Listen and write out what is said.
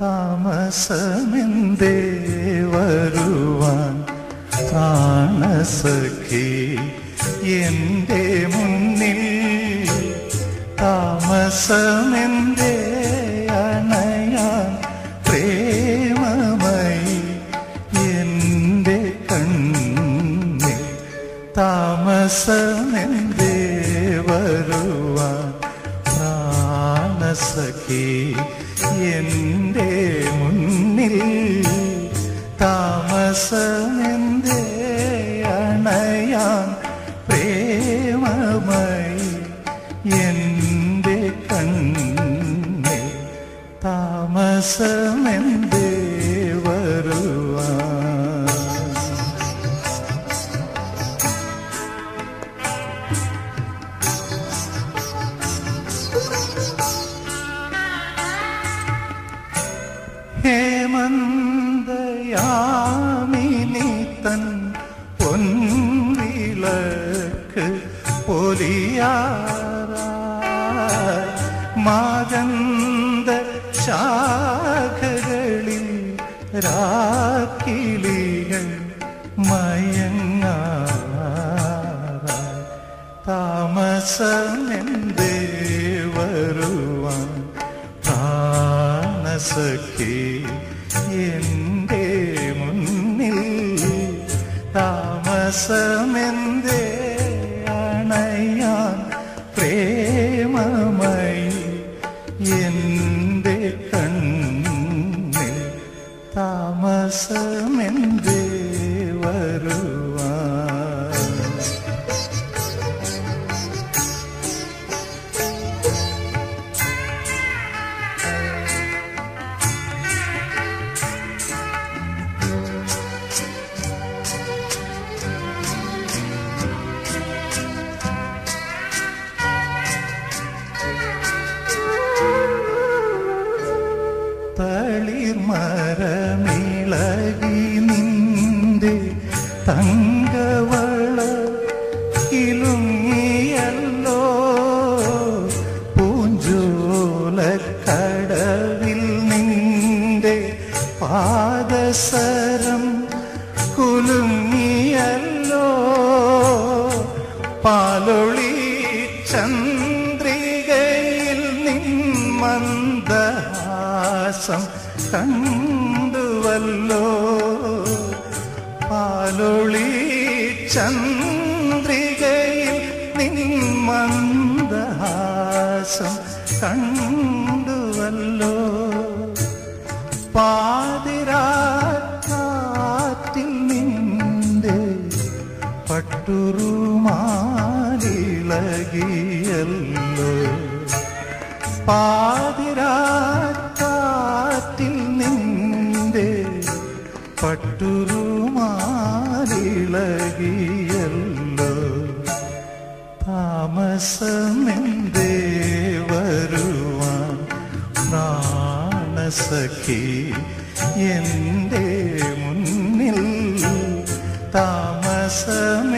താമസമെന്തേ പ്രാണസഖി എന്റെ മുന്നിൽ താമസമെന്തേ അണയാൻ പ്രേമമായി? എന്റെ കണ്ണിൽ താമസമെന്തേ പ്രാണസഖി താമസമെന്തേ വരുവാൻ. ഹേമന്തയാമിനി തൻ പൊൻവിളക്ക് പൊലിയാറാ. മാകന്ത ശാഖകളിൽ രാക്കിളികൾ മയങ്ങാറാ താമസമെന്തേ വരുവാൻ പ്രാണസഖി എന്റെ മുന്നിൽ. താമസമെന്തേ അണയാൻ പ്രേമമായി എന്റെ താമസമെന്തേ വരുവാൻ തളിർമരമിളകി നിന്റെ തങ്കവള കിലുങ്ങിയല്ലോ പൂഞ്ചോലക്കടവിൽ നിന്റെ പാദസരം കുലുങ്ങിയല്ലോ. പാലൊളി ചന്ദ്രികയിൽ നിന്മന്ദഹാസം കണ്ടുവല്ലോ പാലൊളി ചന്ദ്രികയിൽ നിന്മന്ദഹാസം കണ്ടുവല്ലോ. പാതിരാത്തിൽ നിന്റെ പട്ടുരുമാലിളകിയല്ലോ പാതിരാക്കാറ്റിൽ പട്ടുറുമാലിളകിയല്ലോ താമസമെന്തേ വരുവാൻ പ്രാണസഖി എന്റെ മുന്നിൽ? താമസം